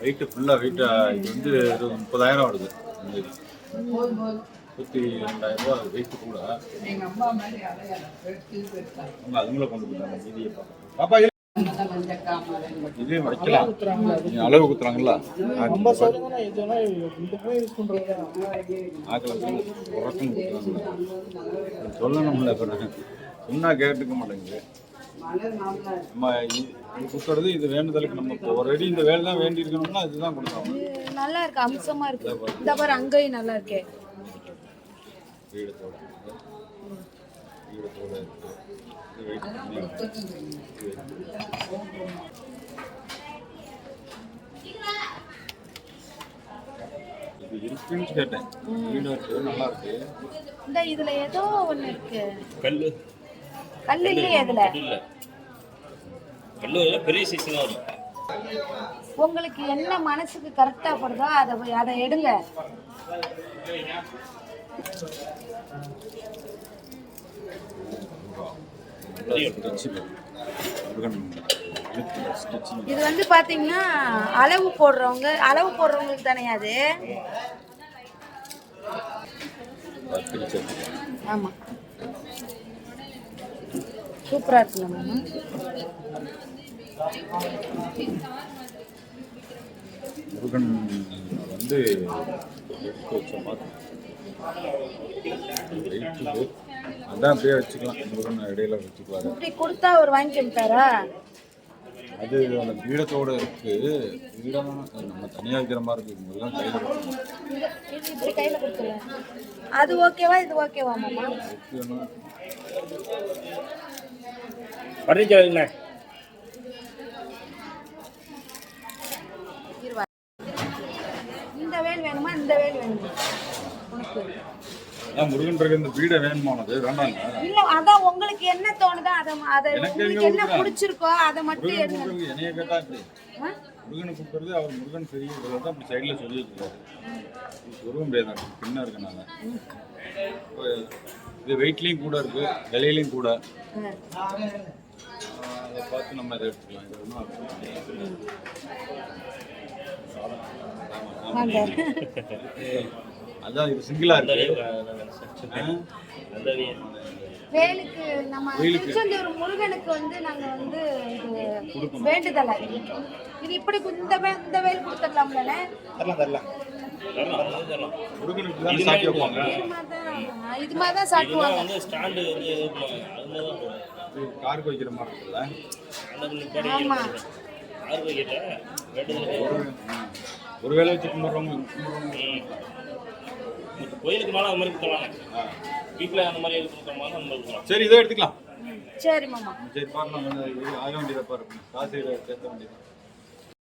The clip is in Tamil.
வெயிட்டு ஃபுல்லாக வெயிட்டு இது வந்து ஒரு முப்பதாயிரம் வருது. முப்பத்தி ரெண்டாயிரம் ரூபா வெயிட்டு கூட. அவங்க அதுங்களை கொண்டு போயிட்டாங்க மீதியை பாப்பா இது- வைக்கலாம். அளவு குத்துறாங்களா சொல்லணும்ல சொன்னா கேட்டுக்க மாட்டேங்குது. நம்ம இ- இது வேண்டுதலுக்கு நம்ம இப்போ அடி இந்த வேலை தான் வேண்டி இருக்கணும்னா இதுதான் கொடுக்கணும் நல்லா இருக்கு அம்சமா இருக்கு. இந்த பாரு அங்கேயும் நல்லா இருக்கே. இது இருக்குன்னு கேட்டேன். வீடு இருக்கு நல்லா இருக்கு. இந்த இதுல ஏதோ ஒண்ணு இருக்கு. கல்லு. கல் இல்லையே இதுல பெரிய சைஸ்லாம் வரும். உங்களுக்கு என்ன மனசுக்கு கரெக்டா படுதோ அதை அதை எடுங்க. இது வந்து பாத்தீங்கன்னா அளவு போடுறவங்க அளவு போடுறவங்களுக்கு தானே அது? ஆமா. சூப்பரா இருக்குல்ல மாமா. முருகன் வந்து அதான் அப்படியே வச்சுக்கலாம். முருகன் இடையில வச்சுக்கலாம் இப்படி கொடுத்தா அவர் வாங்கி கொடுத்தாரா அது அந்த பீடத்தோட இருக்கு. பீடம் நம்ம தனியாக வைக்கிற மாதிரி இருக்கு. முருகன் கையில் இப்படி கையில கொடுத்துருவேன் அது ஓகேவா? இது ஓகேவா மாமா. என்ன? இருவா இந்த வேல் வேணுமா? இந்த வேல் வேணுமா? உனக்கு. முருகன் இந்த பீடை வேணுமானது வேண்டாங்க. இல்ல அதான் உங்களுக்கு என்ன தோணுதோ அதை அதை உங்களுக்கு என்ன? பிடிச்சிருக்கோ அதை மட்டும் எடுங்க. என்னைய கேட்டா இப்படி? முருகனை கொடுக்குறது அவர் முருகன் பெரிய தான் அப்படி சைடில் சொல்லி வச்சுருக்காரு. சொல்ல முடியாது பின்ன இருக்கனால இது வெயிட்லேயும் கூட இருக்கு விலையிலையும் கூட. பார்த்து நம்ம இதை எடுத்துக்கலாம். இது ஒன்றும் வாங்க. அதான் இது சிங்கிளாக இருக்கு. வேலுக்கு நம்ம திருச்செந்தூர் முருகனுக்கு வந்து நாங்க வந்து இது வேண்டுதலை இது இப்படி இந்த இந்த வேல் கொடுத்துடலாம்ல தரலாம் தரலாம். இது மாதிரி தான் சாட்டுவாங்க காருக்கு வைக்கிற மாதிரி இருக்குல்ல? அந்த நிப்பாடி ஆமா. ஆறு போய்கிட்ட வேண்டுதலுக்கு ஒரு ம். ஒரு வேலை வச்சு கும்பிட்றவங்க கோயிலுக்கு மேலே அந்த மாதிரி கொடுக்கலாம் வீட்டில் அந்த மாதிரி கொடுக்குறோமோ அந்த மாதிரி சரி இதை எடுத்துக்கலாம். சரி மாமா. சரி பார்க்கலாம் ஆக வேண்டியதை பாருங்க. காசு சேர்த்த வேண்டியது